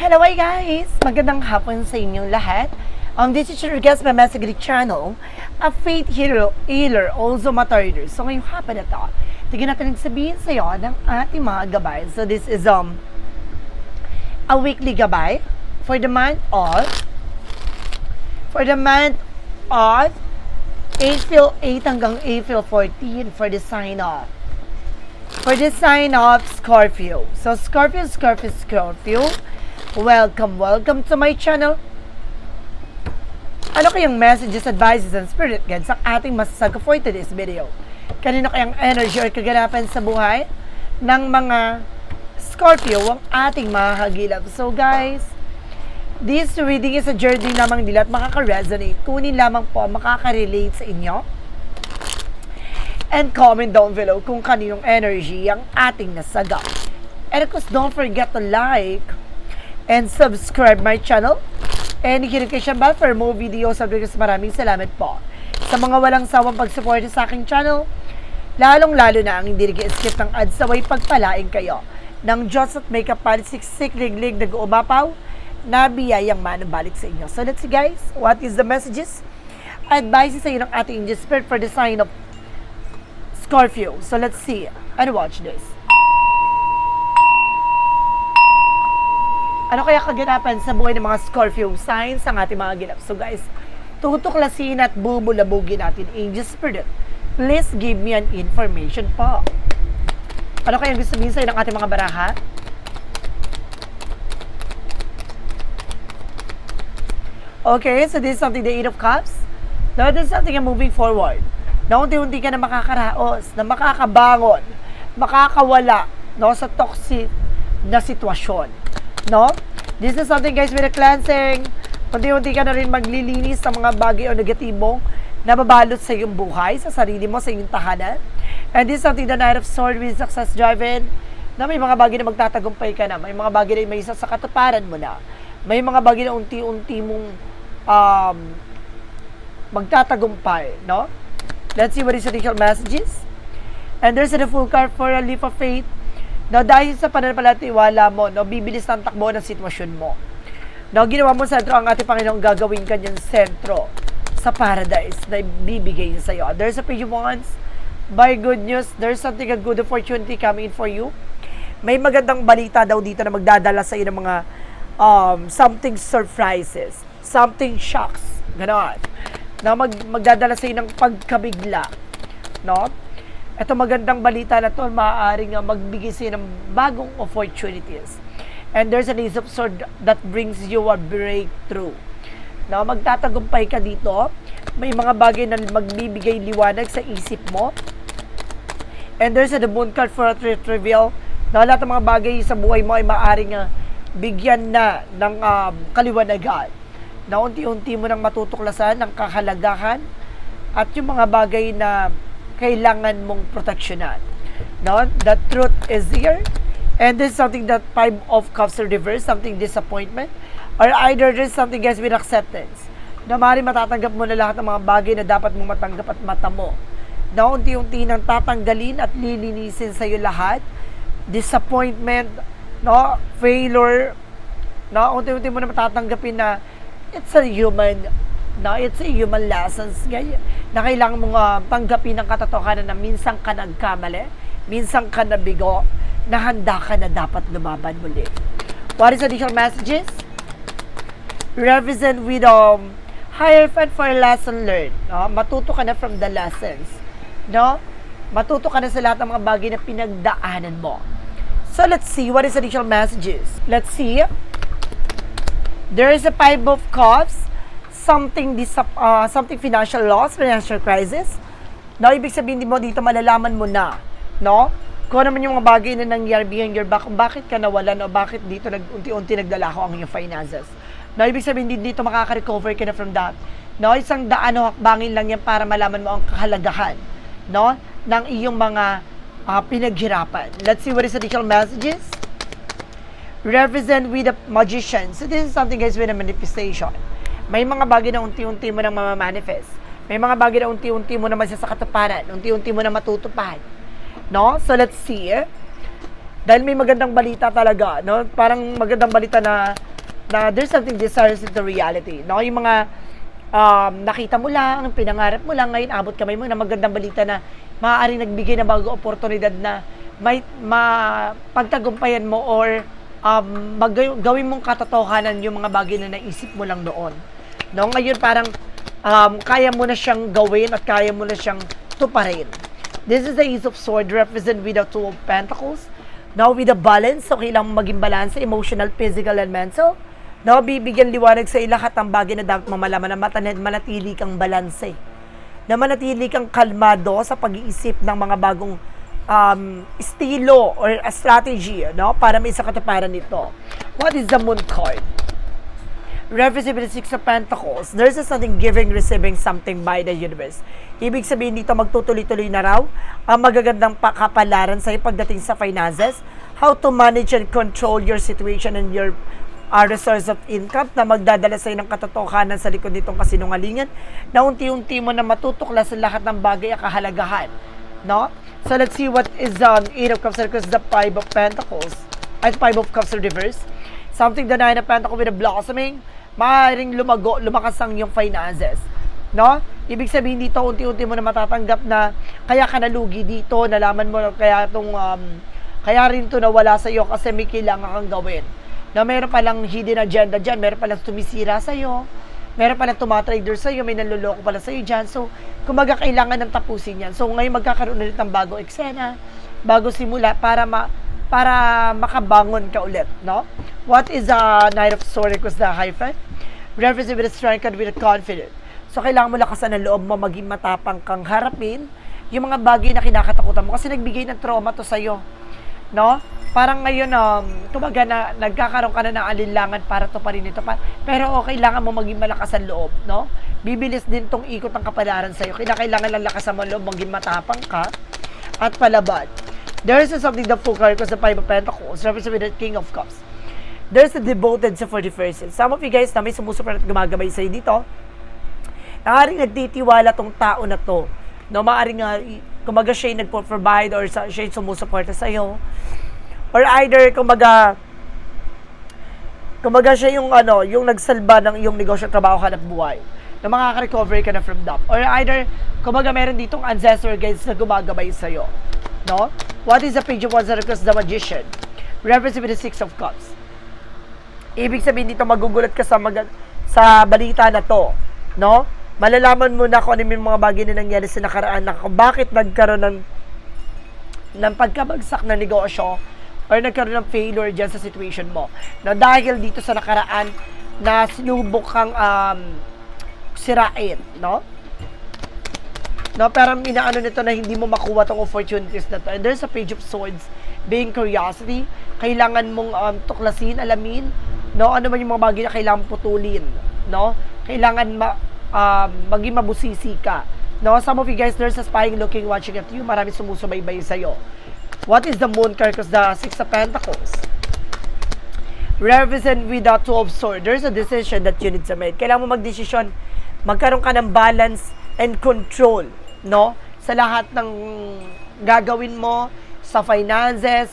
Hello hi guys! Magandang hapon sa inyong lahat. Um, this is your guest by Masagri Channel, a faith hero, healer, also martyr. So ngayong hapon na to, tignan natin ang sabihin sa iyo ng ating mga gabay. So this is um a weekly gabay for the month of for the month of April 8 hanggang April 14 for the sign off for the sign of Scorpio. So Scorpio, Scorpio, Scorpio, welcome, welcome to my channel. Ano kayang messages, advices, and spirit guides ang ating masasaga for today's video? Kanino kayang energy or kaganapan sa buhay ng mga Scorpio ang ating mahagilap? So guys, this reading is a journey lamang nila at makaka-resonate. Kunin lamang po ang makaka-relate sa inyo and comment down below kung kaninong energy ang ating nasaga. And of course, don't forget to like and subscribe my channel and notification bell for more videos. Ko maraming salamat po sa mga walang sawang pagsuporta sa aking channel. Lalong-lalo na ang hindi nag-skip ng ads saway pagpalain kayo ng Diyos at may kapalisiksik liglig nag-uumapaw na biyayang manabalik sa inyo. So let's see guys, what is the messages? Advice sa iyo ng ating spirit for the sign of Scorpio. So let's see and watch this. Ano kaya kaganapan sa buhay ng mga Scorpio signs ang ating mga ginap? So guys, tutuklasin at bubulabugin natin Angel Spirit. Please give me an information po. Ano kaya gusto sabihin sa'yo ng ating mga baraha? Okay, so this is something the Eight of Cups. Now, this is something you're moving forward. Na unti-unti ka na makakaraos, na makakabangon, makakawala no, sa toxic na sitwasyon. No? This is something guys with a cleansing. Unti-unti ka na rin maglilinis sa mga bagay o negatibong na babalot sa iyong buhay, sa sarili mo, sa iyong tahanan. And this is something the Knight of Swords with success driven na may mga bagay na magtatagumpay ka na. May mga bagay na may isa sa katuparan mo na. May mga bagay na unti-unti mong um, magtatagumpay, no? Let's see what is the initial messages. And there's a full card for a leap of faith. No, dahil sa pananampalataya mo, no, bibilis ng takbo ng sitwasyon mo. No, ginawa mo sentro ang ating Panginoon gagawin kanyang sentro sa paradise na ibibigay niya sa iyo. There's a page of wands. By good news, there's something a good opportunity coming in for you. May magandang balita daw dito na magdadala sa iyo ng mga um, something surprises, something shocks, ganon. Na mag, magdadala sa iyo ng pagkabigla, no? Ito magandang balita na to, maaaring magbigay sa ng bagong opportunities. And there's an of sword that brings you a breakthrough. No, magtatagumpay ka dito. May mga bagay na magbibigay liwanag sa isip mo. And there's a the moon card for a reveal. Na lahat ng mga bagay sa buhay mo ay maaaring uh, bigyan na ng um, kaliwanagan. Na unti-unti mo nang matutuklasan ng kahalagahan at yung mga bagay na kailangan mong proteksyonan. No? The truth is here. And this is something that five of cups are reverse, something disappointment. Or either there's something guys with acceptance. Na maaaring matatanggap mo na lahat ng mga bagay na dapat mong matanggap at mata mo. Na unti-unti nang tatanggalin at lilinisin sa iyo lahat. Disappointment, no? Failure, no? Unti-unti mo na matatanggapin na it's a human no, it's a human lessons na kailangan mong uh, tanggapin ang katotohanan na minsan ka nagkamali, minsan ka nabigo, na handa ka na dapat lumaban muli. What is additional messages? Represent with um, higher fund for lesson learned. No? Matuto ka na from the lessons. No? Matuto ka na sa lahat ng mga bagay na pinagdaanan mo. So let's see what is additional messages. Let's see. There is a five of cups something disap- uh, something financial loss, financial crisis. No, ibig sabihin din mo dito malalaman mo na, no? Kung ano naman yung mga bagay na nangyari behind your back, bakit ka nawalan o bakit dito nag unti-unti nagdala ko ang iyong finances. No, ibig sabihin din dito makaka-recover ka na from that. No, isang daan o hakbangin lang yan para malaman mo ang kahalagahan, no, ng iyong mga uh, pinaghirapan. Let's see what is additional messages. Represent with the magician. So this is something guys with a manifestation. May mga bagay na unti-unti mo nang mamamanifest. May mga bagay na unti-unti mo na masasakatuparan, unti-unti mo na matutupad. No? So let's see. Dahil may magandang balita talaga, no? Parang magandang balita na na there's something desires into reality. No? Yung mga um, nakita mo lang, pinangarap mo lang, ngayon abot kamay mo na magandang balita na maaaring nagbigay ng bago oportunidad na may ma pagtagumpayan mo or um, mag, gawin mong katotohanan yung mga bagay na naisip mo lang noon. No, ngayon parang um, kaya mo na siyang gawin at kaya mo na siyang tuparin. This is the Ace of Sword represent with the Two of Pentacles. Now with the balance, so kailangan maging balance emotional, physical, and mental. No, bibigyan liwanag sa lahat ng bagay na dapat mamalaman na matanid, manatili kang balanse. Na manatili kang kalmado sa pag-iisip ng mga bagong um, estilo or strategy no, para may sa katuparan nito. What is the moon card? Six of Pentacles, there's a something giving, receiving something by the universe. Ibig sabihin dito, magtutuloy-tuloy na raw ang magagandang pakapalaran sa pagdating sa finances, how to manage and control your situation and your uh, resource of income na magdadala sa'yo ng katotohanan sa likod nitong kasinungalingan na unti-unti mo na matutuklas sa lahat ng bagay at kahalagahan. No? So let's see what is on Eight of Cups because the Five of Pentacles at Five of Cups reverse. Something the Nine of Pentacles with a blossoming, maaaring lumago, lumakas ang iyong finances. No? Ibig sabihin dito, unti-unti mo na matatanggap na kaya ka nalugi dito, nalaman mo kaya itong, um, kaya rin to nawala sa iyo kasi may kailangan kang gawin. Na meron palang hidden agenda dyan, meron palang tumisira sa iyo, meron palang tumatrader sa iyo, may nanloloko pala sa iyo dyan. So, kumaga kailangan ng tapusin yan. So, ngayon magkakaroon ulit ng bago eksena, bago simula para ma para makabangon ka ulit, no? What is a Knight of Swords was the hyphen? Reference with strength and with confidence. So, kailangan mo lakasan ang loob mo, maging matapang kang harapin yung mga bagay na kinakatakutan mo. Kasi nagbigay ng trauma to sa'yo. No? Parang ngayon, um, kumbaga na, nagkakaroon ka na ng alinlangan para to pa rin ito. Pa, pero oh, kailangan mo maging malakas ang loob. No? Bibilis din tong ikot ng kapalaran sa'yo. Kailangan lang lakasan mo ang loob, maging matapang ka at palabad. There is something the full card because the Five of Pentacles represents the King of Cups. There's a devoted sa 41st. Some of you guys na may sumusuporta at gumagabay sa'yo dito, Naaring nagtitiwala tong tao na to. No, maaring nga, kumaga siya yung nagpo-provide or siya yung sumusuporta sa'yo. Or either, kumaga, kumaga siya yung ano, yung nagsalba ng iyong negosyo, trabaho, hanap buhay. Na makaka-recover ka na from that. Or either, kumaga meron ditong ancestor guides na gumagabay sa'yo. No? What is the page of wands that requires the magician? Reference with the six of cups. Ibig sabihin dito, magugulat ka sa, mag- sa balita na to. No? malalaman mo na kung ano yung mga bagay na nangyari sa nakaraan na kung bakit nagkaroon ng ng pagkabagsak na negosyo or nagkaroon ng failure dyan sa situation mo. Na dahil dito sa nakaraan na sinubok kang um, sirain, no? No, pero inaano nito na hindi mo makuha tong opportunities na to. And there's a page of swords, being curiosity. Kailangan mong um, tuklasin, alamin, no? Ano man yung mga bagay na kailangan putulin, no? Kailangan ma um, maging mabusisi ka. No, some of you guys, there's a spying looking, watching at you. Marami sumusubaybay sa'yo. What is the moon card? Because the Six of Pentacles. Represent with the Two of Swords. There's a decision that you need to make. Kailangan mo magdesisyon. Magkaroon ka ng balance and control. No? Sa lahat ng gagawin mo, sa finances,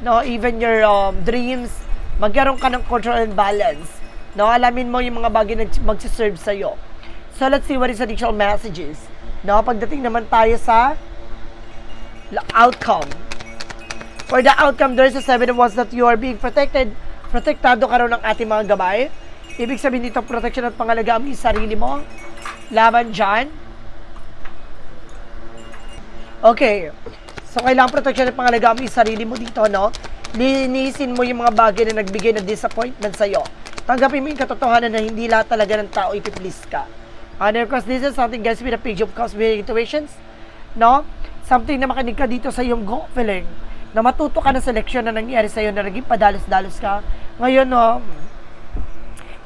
no, even your um, dreams, magkaroon ka ng control and balance. No, alamin mo yung mga bagay na magsiserve sa'yo. So, let's see what is additional messages. No, pagdating naman tayo sa outcome. For the outcome, there's a seven of wands that you are being protected. Protektado ka rin ng ating mga gabay. Ibig sabihin dito, protection at pangalagaan mo sarili mo. Laban dyan. Okay. So, kailangan protection at pangalagaan mo yung sarili mo dito, no? Linisin mo yung mga bagay na nagbigay ng disappointment sa'yo. Tanggapin mo yung katotohanan na hindi lahat talaga ng tao ipiplease ka. And of course, this is something guys with a page of cosmic intuitions. No? Something na makinig ka dito sa iyong gut feeling. Na matuto ka na sa leksyon na nangyari sa iyo na naging padalos-dalos ka. Ngayon, no,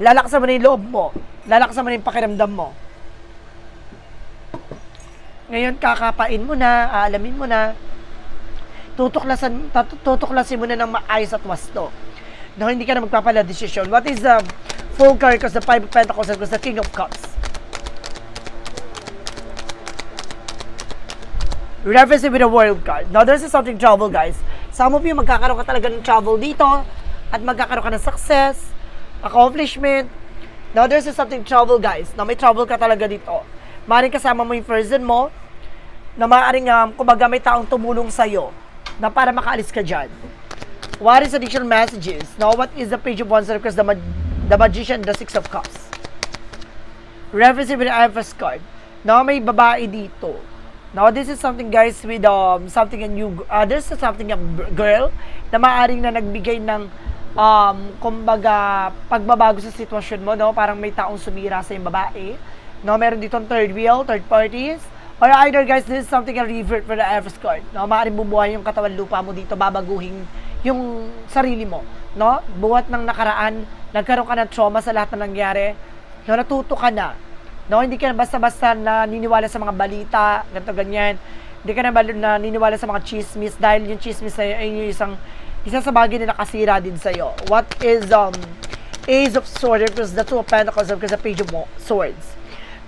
lalakasan mo na yung loob mo. Lalakasan mo na yung pakiramdam mo. Ngayon, kakapain mo na, aalamin mo na, tutuklasan, tutuklasin mo na ng maayos at wasto. Na hindi ka na magpapala desisyon. What is the full card? Because the five of pentacles and the king of cups. Reference with a world card. Now, there's something trouble, guys. Some of you, magkakaroon ka talaga ng trouble dito at magkakaroon ka ng success. accomplishment. Now, there's something trouble, guys. Na may trouble ka talaga dito. Maring kasama mo yung person mo, na maaaring, um, kumbaga, may taong tumulong sa'yo na para makaalis ka dyan. What is additional messages? Now, what is the page of wands because the, mag- the magician, the six of cups? Reference with Empress card. Now, may babae dito. Now, this is something guys with um, something a new, uh, this is something a girl na maaring na nagbigay ng um, kumbaga, pagbabago sa sitwasyon mo, no? Parang may taong sumira sa yung babae. No, meron ditong third wheel, third parties. Or either guys, this is something a revert for the Empress card. No, maaaring bumuhay yung katawan lupa mo dito, babaguhin yung sarili mo. No, buhat ng nakaraan, nagkaroon ka ng trauma sa lahat na nangyari. No, natuto ka na. No, hindi ka na basta-basta naniniwala sa mga balita, ganito ganyan. Hindi ka na naniniwala sa mga chismis dahil yung chismis sa'yo ay yung isang isa sa bagay na nakasira din sa'yo. What is um Ace of Swords because the Two of Pentacles because the Page of Mo-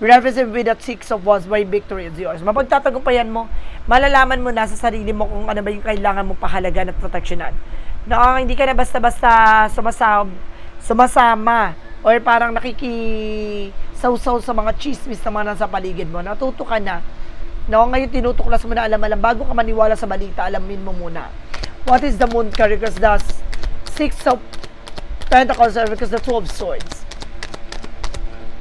Swords. Represent with that Six of Wands why victory is yours. Mapagtatagumpayan mo, malalaman mo na sa sarili mo kung ano ba yung kailangan mo pahalagan at proteksyonan. No, hindi ka na basta-basta sumasama, sumasama or parang nakikisawsaw sa mga chismis na mga nasa paligid mo. Natuto ka na. No, ngayon tinutuklas mo na alam-alam. Bago ka maniwala sa balita, alamin mo muna. What is the moon card? Because the six of pentacles because the two of swords.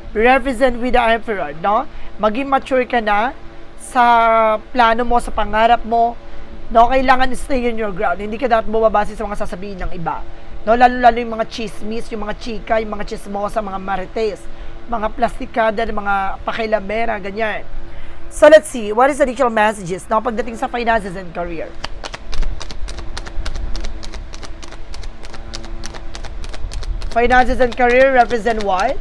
Represent with the emperor, no? Maging mature ka na sa plano mo, sa pangarap mo. No, kailangan stay on your ground. Hindi ka dapat bumabase sa mga sasabihin ng iba. No, lalo-lalo yung mga chismis, yung mga chika, yung mga chismosa, mga marites, mga plastikada, mga pakilabera, ganyan. So let's see, what is the additional messages no, pagdating sa finances and career? Finances and career represent what?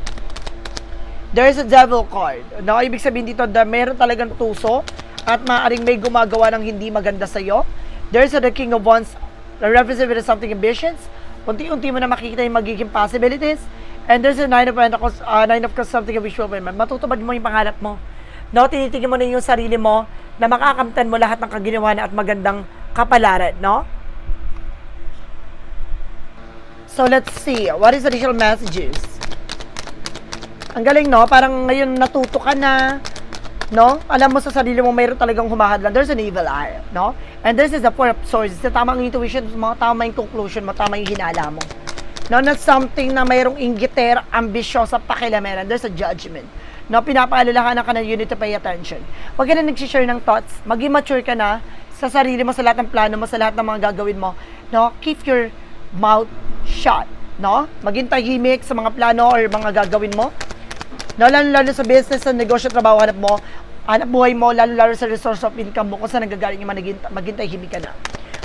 There is a devil card. No, ibig sabihin dito na meron talagang tuso at maaaring may gumagawa ng hindi maganda sa iyo. There is a the king of wands represent with something ambitions. Unti-unti mo na makikita yung magiging possibilities. And there's a nine of pentacles, uh, nine of cups, something visual fulfillment. Matutupad mo yung pangarap mo. No, tinitingin mo na yung sarili mo na makakamtan mo lahat ng kaginawa at magandang kapalaran, no? So let's see, what is additional messages? Ang galing, no? Parang ngayon natuto ka na, no? Alam mo sa sarili mo mayroon talagang humahadlan. There's an evil eye, no? And this is the four of swords. Sa tamang intuition mo, tama yung conclusion mo, tama yung hinala mo. No, not something na mayroong inggiter, ambisyosa, pakilameran. There's a judgment. No, pinapaalalahanan ka na you need to pay attention. Huwag ka na nagsishare ng thoughts. Maging mature ka na sa sarili mo, sa lahat ng plano mo, sa lahat ng mga gagawin mo. No, keep your mouth shut. No? Maging tahimik sa mga plano or mga gagawin mo. No, lalo-lalo sa business, sa negosyo, trabaho, hanap mo, hanap buhay mo, lalo-lalo sa resource of income mo, kung saan nanggagaling yung maging, maging tahimik ka na.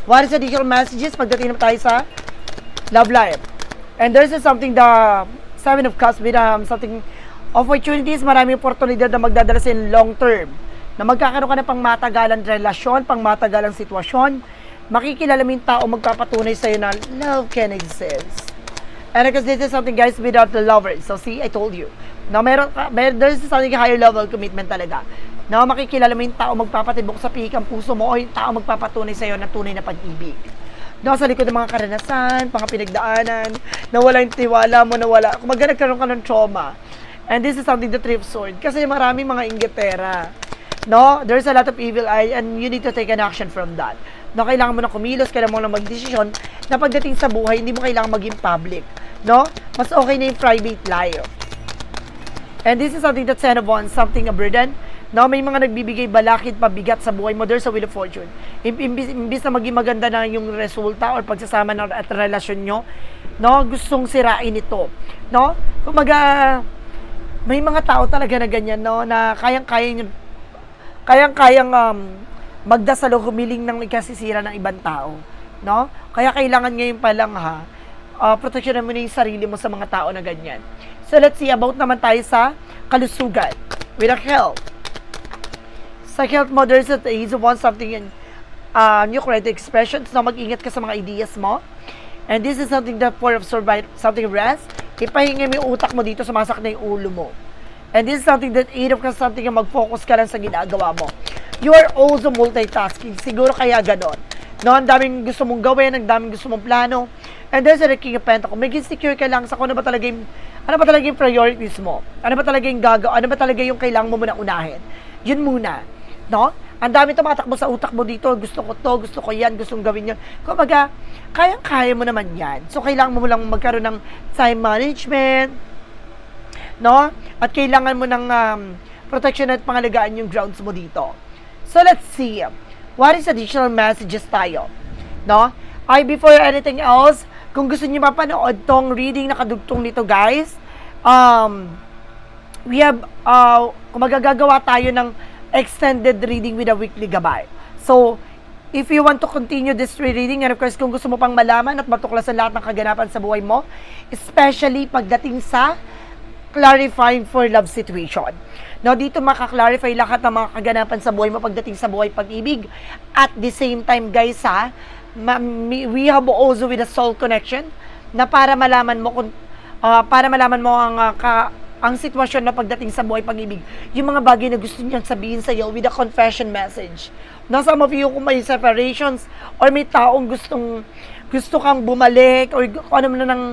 What is additional messages pagdating na tayo sa love life? And there's something the Seven of Cups with um, something opportunities, maraming oportunidad na magdadala sa long term. Na magkakaroon ka na pang matagalang relasyon, pang matagalang sitwasyon, makikilala mo yung tao magpapatunay sa'yo na love can exist. And because this is something guys without the lover. So see, I told you. Na meron, ka- mer there's something higher level commitment talaga. Na makikilala mo yung tao magpapatibok sa pikang puso mo o yung tao magpapatunay sa'yo ng tunay na pag-ibig. No, sa likod ng mga karanasan, mga pinagdaanan, nawala yung tiwala mo, nawala. Kung nagkaroon ka ng trauma. And this is something the trip sword. Kasi maraming mga inggitera. No, there's a lot of evil eye and you need to take an action from that. No, kailangan mo na kumilos, kailangan mo na magdesisyon na pagdating sa buhay, hindi mo kailangan maging public. No? Mas okay na yung private life. And this is something that's Wands, something a burden. No, may mga nagbibigay balakid, pabigat sa buhay mo. There's a wheel of fortune. Im- Imbis, imbis na maging maganda na yung resulta or pagsasama ng at relasyon nyo, no, gustong sirain ito. No? Kumaga, may mga tao talaga na ganyan, no, na kayang-kaya nyo, kayang-kayang um, magdasal o humiling ng ikasisira ng ibang tao. No? Kaya kailangan ngayon pa lang ha, uh, proteksyonan mo na yung sarili mo sa mga tao na ganyan. So let's see, about naman tayo sa kalusugan. With a health. Sa health mo, there's a is want something in uh, new creative expressions na mag-ingat ka sa mga ideas mo. And this is something that for of survive, something rest. Ipahinga mo yung utak mo dito, sumasak na yung ulo mo. And this is something that aid of ka something na mag-focus ka lang sa ginagawa mo. You are also multitasking. Siguro kaya ganon. No, ang daming gusto mong gawin, ang daming gusto mong plano. And there's a King of Pentacles. Maging secure ka lang sa kung ano ba talaga yung, ano ba talaga yung priorities mo. Ano ba talaga yung gagaw, ano ba talaga yung kailangan mo muna unahin. Yun muna. No? Ang dami tumatakbo sa utak mo dito. Gusto ko to, gusto ko yan, gustong gawin yan. Kumbaga, kayang-kaya mo naman yan. So, kailangan mo lang magkaroon ng time management, no? At kailangan mo ng um, protection at pangalagaan yung grounds mo dito. So, let's see. What is additional messages tayo? No? Ay, before anything else, kung gusto niyo mapanood tong reading na kadugtong nito, guys, um, we have, uh, magagagawa tayo ng extended reading with a weekly gabay. So, if you want to continue this reading, and of course, kung gusto mo pang malaman at matuklasan lahat ng kaganapan sa buhay mo, especially pagdating sa clarifying for love situation. No, dito makaklarify lahat ng mga kaganapan sa buhay mo pagdating sa buhay pag-ibig. At the same time, guys, ha, we have also with a soul connection na para malaman mo kung ah, para malaman mo ang ah, ka, ang sitwasyon na pagdating sa buhay pag-ibig, yung mga bagay na gusto niyang sabihin sa iyo with a confession message. Na some of you, kung may separations or may taong gustong gusto kang bumalik or ano man ng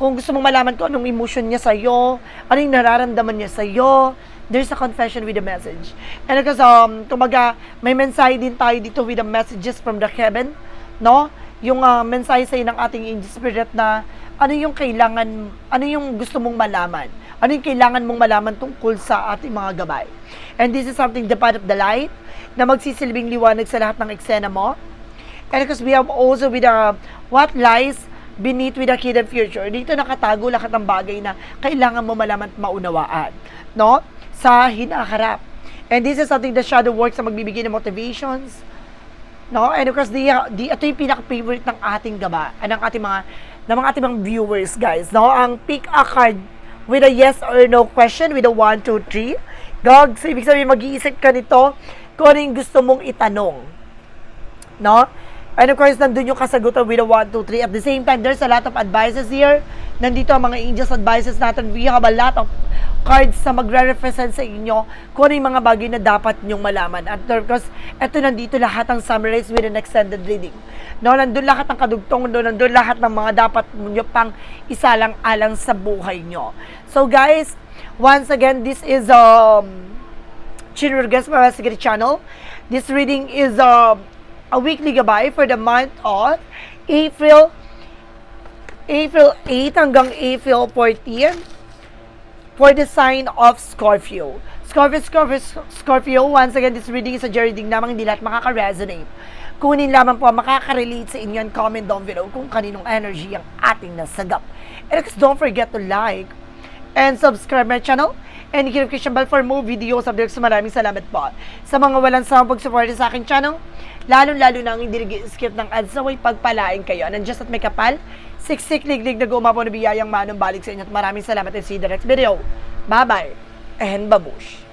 kung gusto mong malaman kung anong emotion niya sa iyo, ano yung nararamdaman niya sa iyo, there's a confession with a message. And because um kumaga may mensahe din tayo dito with the messages from the heaven, no? Yung uh, mensahe sa ng ating angel spirit na ano yung kailangan, ano yung gusto mong malaman, ano yung kailangan mong malaman tungkol sa ating mga gabay. And this is something the path of the light na magsisilbing liwanag sa lahat ng eksena mo. And because we have also with the what lies beneath with the hidden future. Dito nakatago lahat ng bagay na kailangan mo malaman at maunawaan. No? Sa hinaharap. And this is something the shadow works na magbibigay ng motivations. No? And of course, the, the, ito yung pinaka-favorite ng ating gaba, ah, ng ating mga, ng mga ating mga viewers, guys. No? Ang pick a card with a yes or no question with a 1, 2, 3. Dog, so ibig sabihin, mag-iisip ka nito kung ano yung gusto mong itanong. No? And of course, nandun yung kasagutan with a 1, 2, 3. At the same time, there's a lot of advices here. Nandito ang mga angels advices natin. We have a lot of cards na magre-represent sa inyo kung ano yung mga bagay na dapat nyong malaman. At of course, eto nandito lahat ang summaries with an extended reading. No, nandun lahat ng kadugtong, no, nandun lahat ng mga dapat nyo pang isalang-alang sa buhay nyo. So guys, once again, this is um, Chin Rodriguez para sa Sigrid Channel. This reading is uh, a weekly gabay for the month of April April 8 hanggang April 14 for the sign of Scorpio. Scorpio, Scorpio, Scorpio, once again, this reading is a reading namang hindi lahat makaka-resonate. Kunin lamang po makaka-relate sa inyo and comment down below kung kaninong energy ang ating nasagap. And don't forget to like and subscribe my channel and hit notification bell for more videos updates. Maraming salamat po sa mga walang sawang pagsuporta sa aking channel. Lalo-lalo na ang hindi nag-skip ng ads na way pagpalain kayo. Nandiyan at may kapal, siksik liglig na gumapo na biyayang manong balik sa inyo. At maraming salamat and see you the next video. Bye-bye and babush.